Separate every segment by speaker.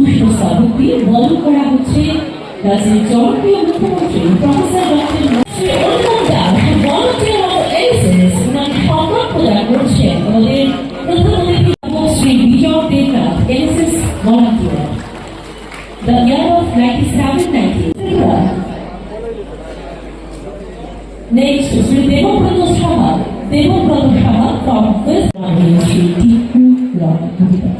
Speaker 1: পুষ্পস্তবক দিয়ে বরণ করা হচ্ছে রাজ্যের জনপ্রিয় মুখ্যমন্ত্রী professor doctor Shri Anupam Das volunteer of SS ওনাকে সম্মান প্রদান করছেন আমাদের প্রধানমন্ত্রী এবং Shri Bijoy Debnath SS volunteer The year of 9790. Next, Sri Devabrata Shama, Devabrata Shama from West Bengal, Sri Tipu Ram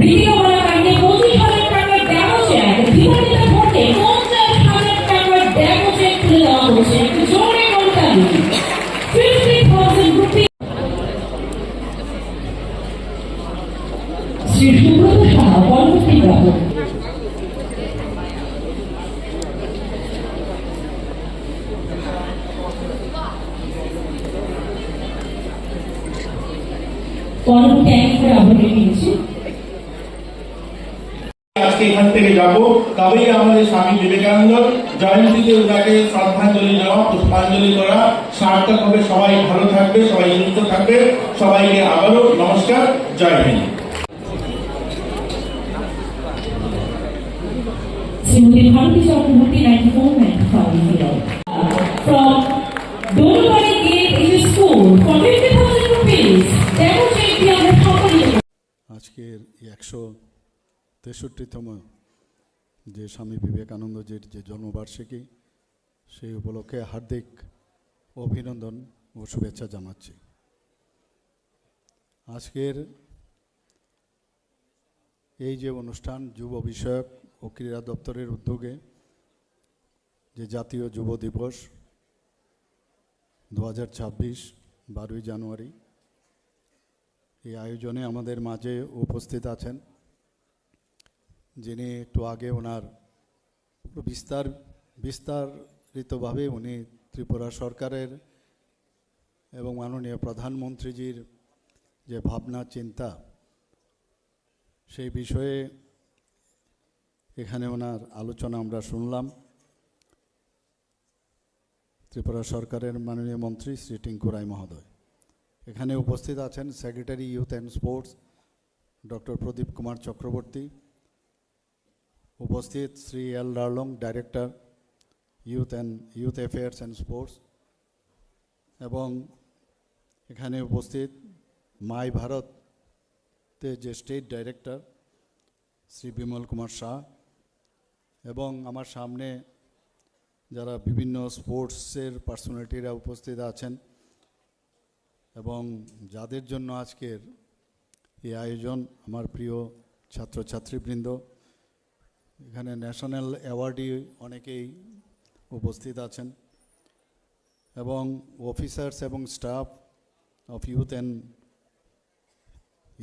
Speaker 1: Video করার আগে পঁচিশ হাজার টাকার চেক বিপরীতে ভোটে পরবর্তী এক করে আবার রেখে
Speaker 2: আজকে এখান থেকে যাব। তবেই আমাদের স্বামী বিবেকানন্দ জয়ন্তীতে ওনাকে শ্রদ্ধাঞ্জলি দেওয়া পুষ্পাঞ্জলি করা। সার্থক হবে। সবাই ভালো থাকবে সবাই সুস্থ থাকবে। সবাইকে আবারও নমস্কার
Speaker 1: Jai Hind. Shrimati Bharati Chakraborty ninety four ninety five year
Speaker 3: আজকের একশো তেষট্টিতম যে স্বামী বিবেকানন্দজির যে জন্মবার্ষিকী, সেই উপলক্ষে হার্দিক অভিনন্দন ও শুভেচ্ছা জানাচ্ছি। আজকের এই যে অনুষ্ঠান যুব বিষয়ক ও ক্রীড়া দপ্তরের উদ্যোগে যে জাতীয় যুব দিবস দু হাজার ছাব্বিশ বারোই জানুয়ারি এই আয়োজনে আমাদের মাঝে উপস্থিত আছেন, যিনি একটু আগে ওনার বিস্তার, বিস্তারিতভাবে উনি ত্রিপুরা সরকারের এবং মাননীয় প্রধানমন্ত্রীজির যে ভাবনা, চিন্তা, সেই বিষয়ে এখানে ওনার আলোচনা আমরা শুনলাম। ত্রিপুরা সরকারের মাননীয় মন্ত্রী শ্রী টিঙ্কু রায় মহোদয়। এখানে উপস্থিত আছেন secretary youth and sports doctor Pradip Kumar Chakraborty উপস্থিত Shri L Larlong director youth and youth affairs and sports এবং এখানে উপস্থিত মাই ভারতে যে স্টেট ডাইরেক্টর শ্রী বিমল কুমার শাহ, এবং আমার সামনে যারা বিভিন্ন স্পোর্টসের পার্সোনালিটিরা উপস্থিত আছেন এবং যাদের জন্য আজকের এই আয়োজন, আমার প্রিয় ছাত্রছাত্রীবৃন্দ, এখানে ন্যাশনাল অ্যাওয়ার্ডি অনেকেই উপস্থিত আছেন এবং অফিসার্স এবং staff of youth and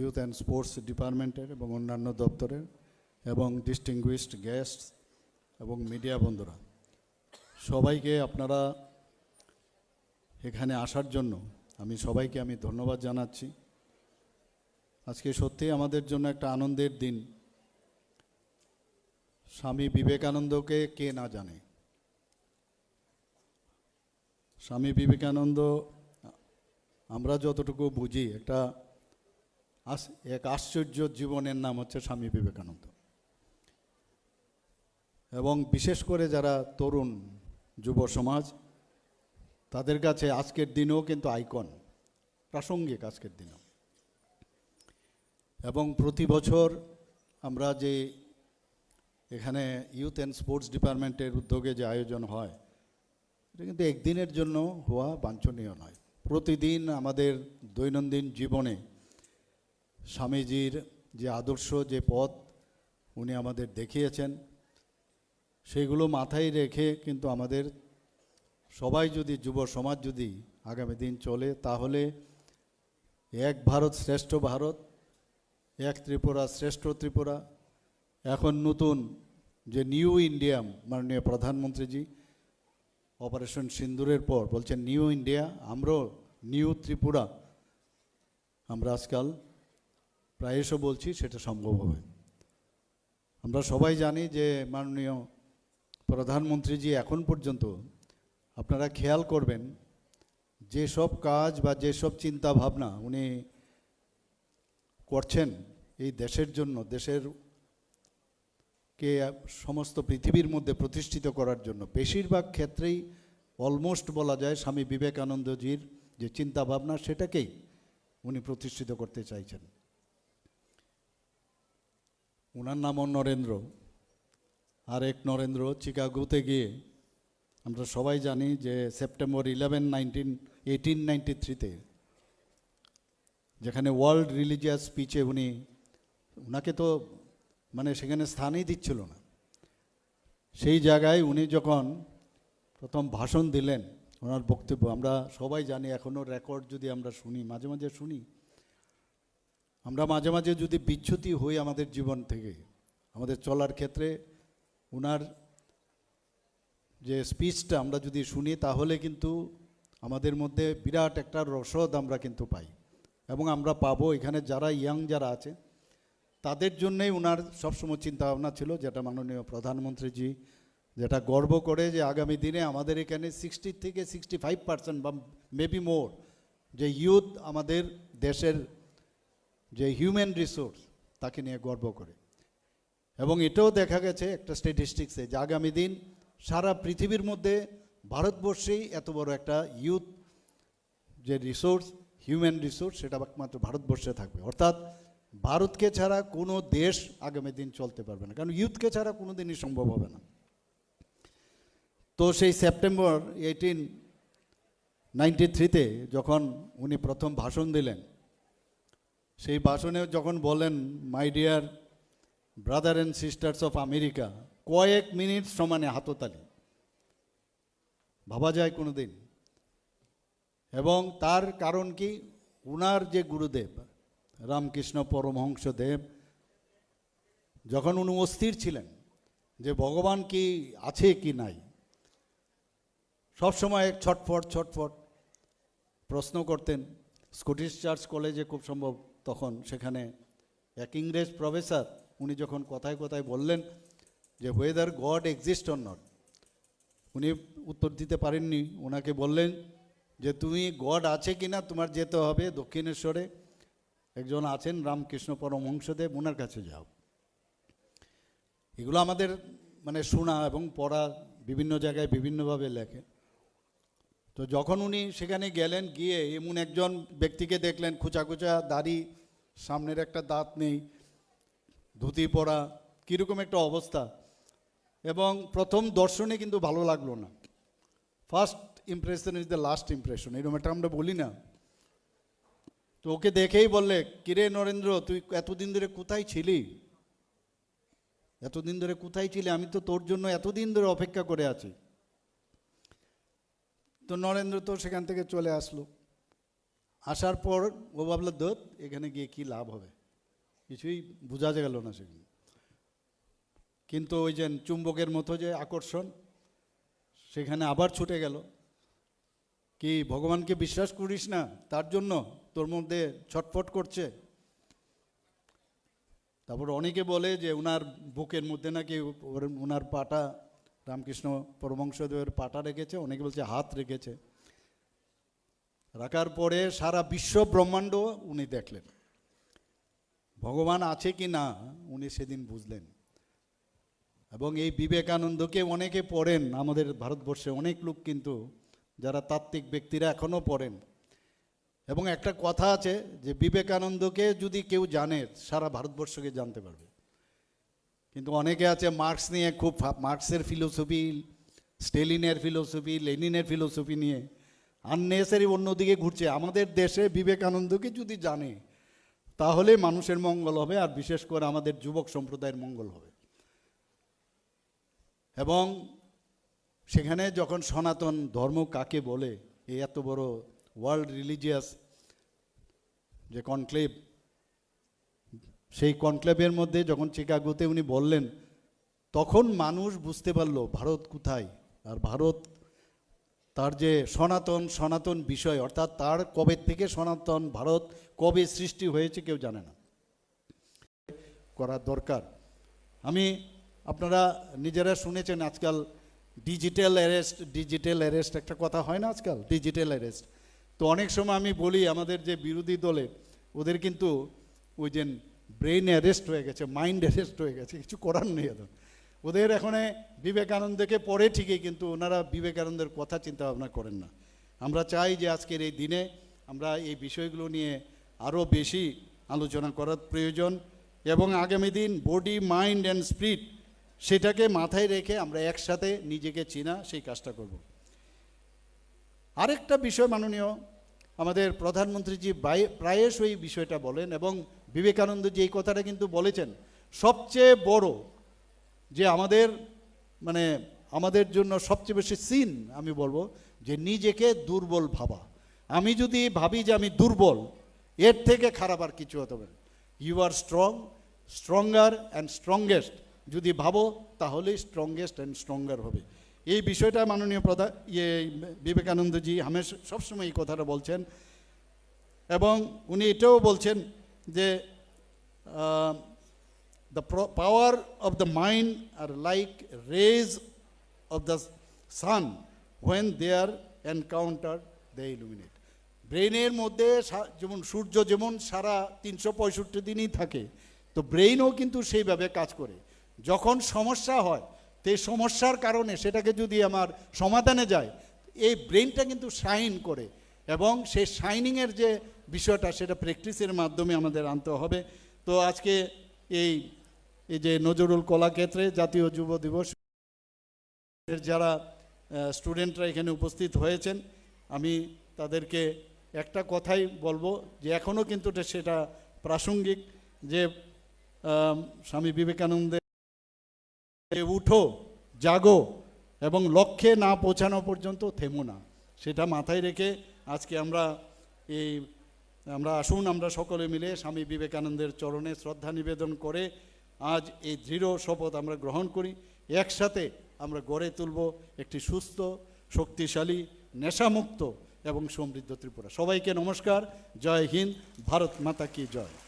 Speaker 3: youth and sports ডিপার্টমেন্টের এবং অন্যান্য দপ্তরের এবং ডিস্টিংগুইশড গেস্ট এবং মিডিয়া বন্ধুরা। সবাইকে আপনারা এখানে আসার জন্য আমি সবাইকে আমি ধন্যবাদ জানাচ্ছি। আজকে সত্যি আমাদের জন্য একটা আনন্দের দিন। স্বামী বিবেকানন্দকে কে না জানে? স্বামী বিবেকানন্দ, আমরা যতটুকু বুঝি, একটা এক আশ্চর্য জীবনের নাম হচ্ছে স্বামী বিবেকানন্দ। এবং বিশেষ করে যারা তরুণ যুব সমাজ তাদের কাছে আজকের দিনেও কিন্তু আইকন, প্রাসঙ্গিক আজকের দিনেও। এবং প্রতি বছর আমরা যে এখানে ইউথ অ্যান্ড স্পোর্টস ডিপার্টমেন্টের উদ্যোগে যে আয়োজন হয়, এটা কিন্তু একদিনের জন্য হওয়া বাঞ্ছনীয় নয়। প্রতিদিন আমাদের দৈনন্দিন জীবনে স্বামীজির যে আদর্শ, যে পথ উনি আমাদের দেখিয়েছেন, সেগুলো মাথায় রেখে কিন্তু আমাদের সবাই যদি যুব সমাজ যদি আগামী দিন চলে, তাহলে এক ভারত শ্রেষ্ঠ ভারত, এক ত্রিপুরা শ্রেষ্ঠ ত্রিপুরা। এখন নতুন যে নিউ ইন্ডিয়া, মাননীয় প্রধানমন্ত্রীজি, অপারেশন সিন্দুরের পর বলছেন, নিউ ইন্ডিয়া, আমরাও নিউ ত্রিপুরা। আমরা আজকাল প্রায়শ বলছি, সেটা সম্ভব হবে। আমরা সবাই জানি যে মাননীয় প্রধানমন্ত্রীজি এখন পর্যন্ত আপনারা খেয়াল করবেন, যেসব কাজ বা যেসব চিন্তা ভাবনা উনি করছেন এই দেশের জন্য, দেশের কে সমস্ত পৃথিবীর মধ্যে প্রতিষ্ঠিত করার জন্য, বেশিরভাগ ক্ষেত্রেই অলমোস্ট বলা যায় স্বামী বিবেকানন্দজির যে চিন্তা ভাবনা সেটাকেই উনি প্রতিষ্ঠিত করতে চাইছেন। ওনার নামও নরেন্দ্র আর এক নরেন্দ্র চিকাগোতে গিয়ে আমরা সবাই জানি যে September eleven nineteen eighteen ninety থ্রিতে যেখানে ওয়ার্ল্ড রিলিজিয়াস স্পিচে উনি ওনাকে তো মানে সেখানে স্থানই দিচ্ছিল না। সেই জায়গায় উনি যখন প্রথম ভাষণ দিলেন, ওনার বক্তব্য, আমরা সবাই জানি এখনও রেকর্ড যদি আমরা শুনি, মাঝে মাঝে শুনি, আমরা মাঝে মাঝে যদি বিচ্যুতি হই আমাদের জীবন থেকে, আমাদের চলার ক্ষেত্রে ওনার যে স্পিচটা আমরা যদি শুনি, তাহলে কিন্তু আমাদের মধ্যে বিরাট একটা রসদ আমরা কিন্তু পাই। এবং আমরা পাবো এখানে যারা ইয়াং যারা আছে, তাদের জন্যই ওনার সবসময় চিন্তা ভাবনা ছিল, যেটা মাননীয় প্রধানমন্ত্রীজি, যেটা গর্ব করে যে আগামী দিনে আমাদের এখানে সিক্সটি থেকে সিক্সটি ফাইভ পার্সেন্ট বা মেবি মোর যে ইউথ আমাদের দেশের যে হিউম্যান রিসোর্স তাকে নিয়ে গর্ব করে। এবং এটাও দেখা গেছে একটা স্ট্যাটিস্টিক্সে যে আগামী দিন সারা পৃথিবীর মধ্যে ভারতবর্ষেই এত বড় একটা ইউথ যে রিসোর্স হিউম্যান রিসোর্স সেটা একমাত্র ভারতবর্ষে থাকবে। অর্থাৎ ভারতকে ছাড়া কোনো দেশ আগামী দিন চলতে পারবে না। কারণ ইউথকে ছাড়া কোনো দিনই সম্ভব হবে না। তো সেই সেপ্টেম্বর এইটিন নাইনটি থ্রিতে যখন উনি প্রথম ভাষণ দিলেন, সেই ভাষণে যখন বলেন my dear brother and sisters of America কয়েক মিনিট সমানে হাততালি ভাবা যায় কোনো দিন এবং তার কারণ কি? উনার যে গুরুদেব, রামকৃষ্ণ পরমহংসদেব, যখন উনি অস্থির ছিলেন যে ভগবান কি আছে কি নাই, সবসময় ছটফট ছটফট প্রশ্ন করতেন। স্কটিশ চার্চ কলেজে খুব সম্ভব তখন সেখানে এক ইংরেজ প্রফেসর উনি যখন কথায় কথায় বললেন যে whether God exist or not উনি উত্তর দিতে পারেননি। ওনাকে বললেন যে, তুমি গড আছে কি না তোমার যেতে হবে দক্ষিণেশ্বরে। একজন আছেন রামকৃষ্ণ পরমহংসদেব ওনার কাছে যাও। এগুলো আমাদের মানে শোনা এবং পড়া বিভিন্ন জায়গায় বিভিন্নভাবে লেখে। তো যখন উনি সেখানে গেলেন, গিয়ে এমন একজন ব্যক্তিকে দেখলেন খুচা খুচা দাড়ি, সামনের একটা দাঁত নেই, ধুতি পরা, কীরকম একটা অবস্থা। এবং প্রথম দর্শনে কিন্তু ভালো লাগল না। First impression is the last impression এরকম একটা আমরা বলি না। তো ওকে দেখেই বললে, কিরে নরেন্দ্র, তুই এতদিন ধরে কোথায় ছিলি? এতদিন ধরে কোথায় ছিলি? আমি তো তোর জন্য এতদিন ধরে অপেক্ষা করে আছি। তো নরেন্দ্র তো সেখান থেকে চলে আসলো। আসার পর ও ভাবলো দোত এখানে গিয়ে কি লাভ হবে? কিছুই বোঝা গেল না সেখানে। কিন্তু ওই যে চুম্বকের মতো যে আকর্ষণ, সেখানে আবার ছুটে গেল। কি, ভগবানকে বিশ্বাস করিস না? তার জন্য তোর মধ্যে ছটফট করছে। তারপর অনেকে বলে যে ওনার বুকের মধ্যে নাকি ওনার পাটা, রামকৃষ্ণ পরমংসদেবের পাটা রেখেছে, অনেকে বলছে হাত রেখেছে। রাখার পরে সারা বিশ্ব ব্রহ্মাণ্ড উনি দেখলেন। ভগবান আছে কি না, উনি সেদিন বুঝলেন। এবং এই বিবেকানন্দকে অনেকে পড়েন, আমাদের ভারতবর্ষে অনেক লোক কিন্তু যারা তাত্ত্বিক ব্যক্তিরা এখনও পড়েন। এবং একটা কথা আছে যে বিবেকানন্দকে যদি কেউ জানে, সারা ভারতবর্ষকে জানতে পারবে। কিন্তু অনেকে আছে মার্কস নিয়ে খুব মার্কসের ফিলোসফি, স্টেলিনের ফিলোসফি, লেনিনের ফিলোসফি নিয়ে আননেসারি অন্যদিকে ঘুরছে। আমাদের দেশে বিবেকানন্দকে যদি জানে, তাহলে মানুষের মঙ্গল হবে, আর বিশেষ করে আমাদের যুবক সম্প্রদায়ের মঙ্গল হবে। এবং সেখানে যখন সনাতন ধর্ম কাকে বলে এই এত বড় ওয়ার্ল্ড রিলিজিয়াস যে কনক্লেভ সেই কনক্লেভের মধ্যে যখন চিকাগোতে উনি বললেন, তখন মানুষ বুঝতে পারল ভারত কোথায়, আর ভারত তার যে সনাতন সনাতন বিষয়, অর্থাৎ তার কবে থেকে সনাতন ভারত কবে সৃষ্টি হয়েছে কেউ জানে না। করা দরকার। আমি আপনারা নিজেরা শুনেছেন আজকাল ডিজিটাল অ্যারেস্ট ডিজিটাল অ্যারেস্ট একটা কথা হয় না আজকাল? ডিজিটাল অ্যারেস্ট তো অনেক সময় আমি বলি আমাদের যে বিরোধী দলে ওদের কিন্তু ওই যে ব্রেন অ্যারেস্ট হয়ে গেছে মাইন্ড অ্যারেস্ট হয়ে গেছে, কিছু করার নেই এখন ওদের এখানে বিবেকানন্দকে পড়ে ঠিকই কিন্তু ওনারা বিবেকানন্দের কথা চিন্তা ভাবনা করেন না। আমরা চাই যে আজকের এই দিনে আমরা এই বিষয়গুলো নিয়ে আরও বেশি আলোচনা করার প্রয়োজন এবং আগামী দিন বডি মাইন্ড অ্যান্ড স্পিরিট সেটাকে মাথায় রেখে আমরা একসাথে নিজেকে চেনা সেই কাজটা করব। আরেকটা বিষয় মাননীয়, আমাদের প্রধানমন্ত্রীজি প্রায়শই এই বিষয়টা বলেন এবং বিবেকানন্দ যে এই কথাটা কিন্তু বলেছেন, সবচেয়ে বড় যে আমাদের মানে আমাদের জন্য সবচেয়ে বেশি সিন আমি বলব, যে নিজেকে দুর্বল ভাবা। আমি যদি ভাবি যে আমি দুর্বল, এর থেকে খারাপ আর কিছু হতে পারে you are strong stronger and strongest যদি ভাবো, তাহলেই স্ট্রংগেস্ট অ্যান্ড স্ট্রঙ্গার হবে। এই বিষয়টা মাননীয় প্রধান ইয়ে বিবেকানন্দজি হামেশ সবসময় এই কথাটা বলছেন। এবং উনি এটাও বলছেন যে pro- power of the mind are like rays of the sun when they are encountered, they illuminate. ব্রেনের মধ্যে যেমন সূর্য যেমন সারা তিনশো পঁয়ষট্টি দিনই থাকে, তো ব্রেইনও কিন্তু সেইভাবে কাজ করে। যখন সমস্যা হয়, তো সমস্যার কারণে সেটাকে যদি আমার সমাধানে যায়, এই ব্রেনটা কিন্তু শাইন করে এবং সেই শাইনিংয়ের যে বিষয়টা সেটা প্র্যাকটিসের মাধ্যমে আমাদের আনতে হবে। তো আজকে এই এই যে নজরুল কলাক্ষেত্রে জাতীয় যুব দিবস যারা স্টুডেন্টরা এখানে উপস্থিত হয়েছেন, আমি তাদেরকে একটা কথাই বলব যে এখনও কিন্তু সেটা প্রাসঙ্গিক যে স্বামী বিবেকানন্দের উঠো, জাগো এবং লক্ষ্যে না পৌঁছানো পর্যন্ত থেমো না। সেটা মাথায় রেখে আজকে আমরা এই, আমরা আসুন, আমরা সকলে মিলে স্বামী বিবেকানন্দের চরণে শ্রদ্ধা নিবেদন করে আজ এই দৃঢ় শপথ আমরা গ্রহণ করি। একসাথে আমরা গড়ে তুলব একটি সুস্থ, শক্তিশালী, নেশামুক্ত এবং সমৃদ্ধ ত্রিপুরা। সবাইকে নমস্কার। জয় হিন্দ। ভারত মাতা কি জয়।